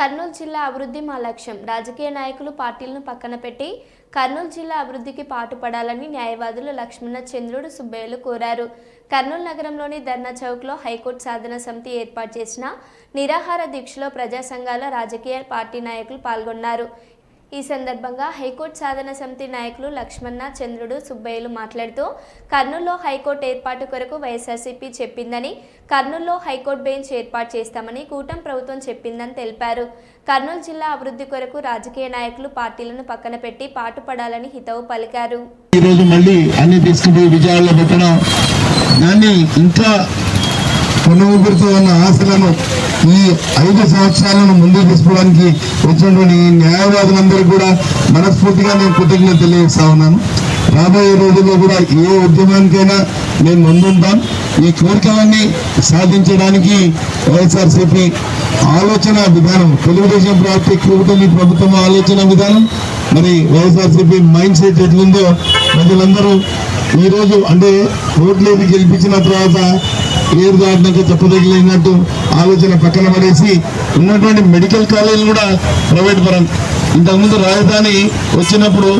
కర్నూలు జిల్లా అభివృద్ధి మా లక్ష్యం. రాజకీయ నాయకులు పార్టీలను పక్కన పెట్టి కర్నూలు జిల్లా అభివృద్ధికి పాటుపడాలని న్యాయవాదులు లక్ష్మణ చంద్రుడు సుబ్బయ్యలు కోరారు. కర్నూలు నగరంలోని ధర్నా చౌక్లో హైకోర్టు సాధన సమితి ఏర్పాటు చేసిన నిరాహార దీక్షలో ప్రజా సంఘాల రాజకీయ పార్టీ నాయకులు పాల్గొన్నారు. ఈ సందర్భంగా హైకోర్టు సాధన సమితి నాయకులు లక్ష్మణ చంద్రుడు సుబ్బయ్యలు మాట్లాడుతూ కర్నూలులో హైకోర్టు ఏర్పాటు కొరకు వైఎస్ఆర్సీపీ చెప్పిందని కర్నూలులో హైకోర్టు బెంచ్ ఏర్పాటు చేస్తామని కూటమి ప్రభుత్వం చెప్పిందని తెలిపారు. కర్నూలు జిల్లా అభివృద్ధి కొరకు రాజకీయ నాయకులు పార్టీలను పక్కన పెట్టి పాటుపడాలని హితవు పలికారు. ఈరోజు మళ్ళీ అన్ని తీసుకుపోయి విజయాల్లో పెట్టడం దాన్ని ఇంకా పునరుద్ధరితో ఉన్న ఆశలను ఈ ఐదు సంవత్సరాలను ముందుకు తీసుకోవడానికి వచ్చినటువంటి ఈ న్యాయవాదులందరూ కూడా మనస్ఫూర్తిగా నేను కృతజ్ఞత తెలియజేస్తా ఉన్నాను. రాబోయే రోజుల్లో కూడా ఏ ఉద్యమానికైనా మేము ముందుంటాం. ఈ కోరికలన్నీ సాధించడానికి వైఎస్ఆర్సీపీ ఆలోచన విధానం తెలుగుదేశం పార్టీ కూటమి ప్రభుత్వం ఆలోచన విధానం మరి వైఎస్ఆర్సీపీ మైండ్ సెట్ ఎట్లుందో ప్రజలందరూ ఈరోజు అంటే ఓట్లేని గెలిపించిన తర్వాత ఏరు దాటినాక చెప్పదగిలినట్టు ఆలోచన పక్కన పడేసి ఉన్నటువంటి మెడికల్ కాలేజీలు కూడా ప్రైవేట్ పరం. ఇంతకుముందు రాజధాని వచ్చినప్పుడు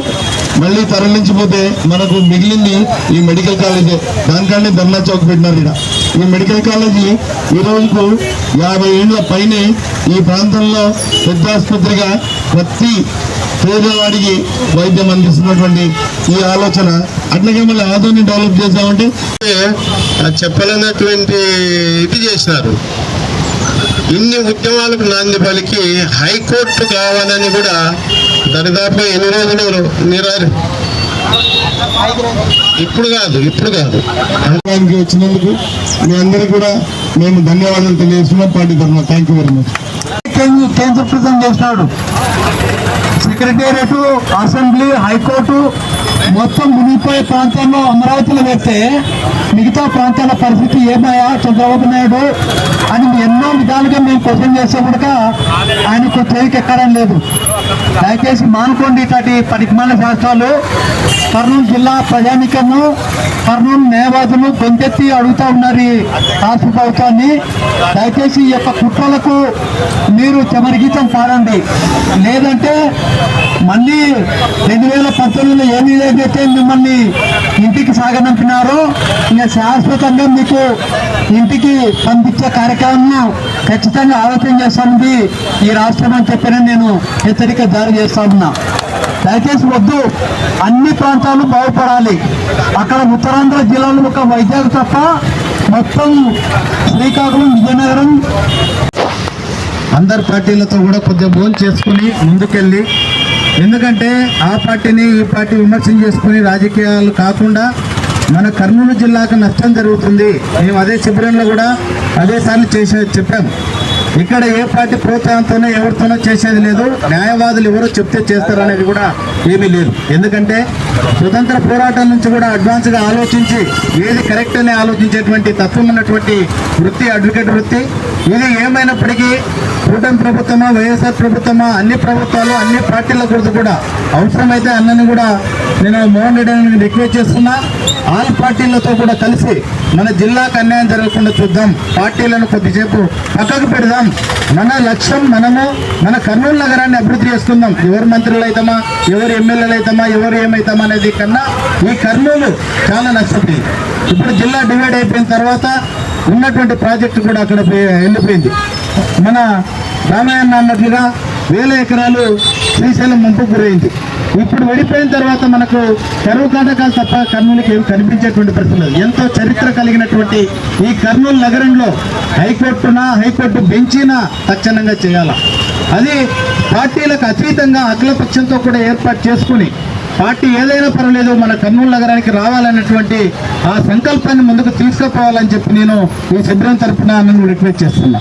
మళ్ళీ తరలించిపోతే మనకు మిగిలింది ఈ మెడికల్ కాలేజే. దానికంటే ధర్నా చౌక్ పెట్టినారు ఇక్కడ ఈ మెడికల్ కాలేజీ ఈ రోజుకు యాభై ఏళ్ళ పైనే ఈ ప్రాంతంలో పెద్ద ఆసుపత్రిగా ప్రతి పేదవాడికి వైద్యం అందిస్తున్నటువంటి ఈ ఆలోచన. అట్లాగే మళ్ళీ ఆదోని డెవలప్ చేద్దామంటే చెప్పలేనటువంటి ఇది చేసినారు. ఇన్ని ఉద్యమాలకు నాంది పలికి హైకోర్టు కావాలని కూడా దరిదాపు ఎన్ని రోజులు నిరారు ఇప్పుడు కాదు ఇప్పుడు కాదు. అనుభవానికి వచ్చినందుకు మీ అందరికీ కూడా మేము ధన్యవాదాలు తెలియజేస్తున్నాం. పార్టీ తరఫున థ్యాంక్ యూ వెరీ మచ్. కేంద్ర కేంద్ర ప్రభుత్వం చేసినాడు. సెక్రటేరియట్ అసెంబ్లీ హైకోర్టు మొత్తం మునిగిపోయే ప్రాంతాల్లో అమరావతిలో పెడితే మిగతా ప్రాంతాల పరిస్థితి ఏమయ్యా? చంద్రబాబు నాయుడు అని ఎన్నో విధాలుగా మేము క్వశ్చన్ చేస్తే కూడా ఆయనకు తేలిక ఎక్కడం లేదు. దయచేసి మానుకోండి ఇట్లాంటి పరిమాణ శాస్త్రాలు. కర్నూలు జిల్లా ప్రజానికము కర్నూలు న్యాయవాదులు గొంతెత్తి అడుగుతా ఉన్నారు రాష్ట్ర ప్రభుత్వాన్ని. దయచేసి ఈ యొక్క కుట్రలకు మీరు చెమరిగీతం పాడండి. లేదంటే మళ్ళీ రెండు వేల పంతొమ్మిదిలో ఏమి ఏదైతే మిమ్మల్ని ఇంటికి సాగనంపినారో ఇక శాశ్వతంగా మీకు ఇంటికి పంపించే కార్యక్రమం ఖచ్చితంగా ఆలోచన చేస్తానని ఈ రాష్ట్రం అని చెప్పిన నేను హెచ్చరిక జారీ చేస్తా ఉన్నా. దయచేసి వద్దు. అన్ని ప్రాంతాలు బాగుపడాలి. అక్కడ ఉత్తరాంధ్ర జిల్లాలో ఒక వైజాగ్ తప్ప మొత్తం శ్రీకాకుళం విజయనగరం అందరు పార్టీలతో కూడా కొద్దిగా భోజనం చేసుకుని ముందుకెళ్ళి ఎందుకంటే ఆ పార్టీని ఈ పార్టీ విమర్శన చేసుకుని రాజకీయాలు కాకుండా మన కర్నూలు జిల్లాకు నష్టం జరుగుతుంది. మేము అదే శిబిరంలో కూడా అదేసార్లు చేసే చెప్పాము ఇక్కడ ఏ పార్టీ ప్రోత్సాహంతోనో ఎవరితోనో చేసేది లేదు. న్యాయవాదులు ఎవరో చెప్తే చేస్తారనేది కూడా ఏమీ లేదు. ఎందుకంటే స్వతంత్ర పోరాటం నుంచి కూడా అడ్వాన్స్గా ఆలోచించి ఏది కరెక్ట్ అని ఆలోచించేటువంటి తత్వం ఉన్నటువంటి వృత్తి అడ్వకేట్ వృత్తి ఇది ఏమైనప్పటికీ కూటమి ప్రభుత్వమా వైఎస్ఆర్ ప్రభుత్వమా అన్ని ప్రభుత్వాలు అన్ని పార్టీల గురించి కూడా అవసరమైతే అన్నని కూడా నేను మోహన్ రెడ్డి రిక్వెస్ట్ చేస్తున్నా. ఆల్ పార్టీలతో కూడా కలిసి మన జిల్లాకు అన్యాయం జరగకుండా చూద్దాం. పార్టీలను కొద్దిసేపు పక్కకు పెడదాం. మన లక్ష్యం మనము మన కర్నూలు నగరాన్ని అభివృద్ధి చేసుకుందాం ఎవరు మంత్రులు అవుతామా ఎవరు ఎమ్మెల్యేలు అవుతామా ఎవరు ఏమవుతామా అనేది కన్నా ఈ కర్నూలు చాలా నష్టపోయింది. ఇప్పుడు జిల్లా డివైడ్ అయిపోయిన తర్వాత ఉన్నటువంటి ప్రాజెక్టు కూడా అక్కడ పోయి- వెళ్ళిపోయింది మన రామాయణ అన్నట్లుగా వేల ఎకరాలు శ్రీశైలం ముంపు గురైంది. ఇప్పుడు విడిపోయిన తర్వాత మనకు కరువు కాటకాలు తప్ప కర్నూలుకి ఏం కనిపించేటువంటి పరిస్థితి ఎంతో చరిత్ర కలిగినటువంటి ఈ కర్నూలు నగరంలో హైకోర్టున హైకోర్టు బెంచినా తక్షణంగా చేయాల? అది పార్టీలకు అతీతంగా అఖిలపక్షంతో కూడా ఏర్పాటు చేసుకుని పార్టీ ఏదైనా పర్వాలేదు మన కర్నూలు నగరానికి రావాలన్నటువంటి ఆ సంకల్పాన్ని ముందుకు తీసుకుపోవాలని చెప్పి నేను ఈ శిబిరం తరఫున నన్ను రిక్వెస్ట్ చేస్తున్నా.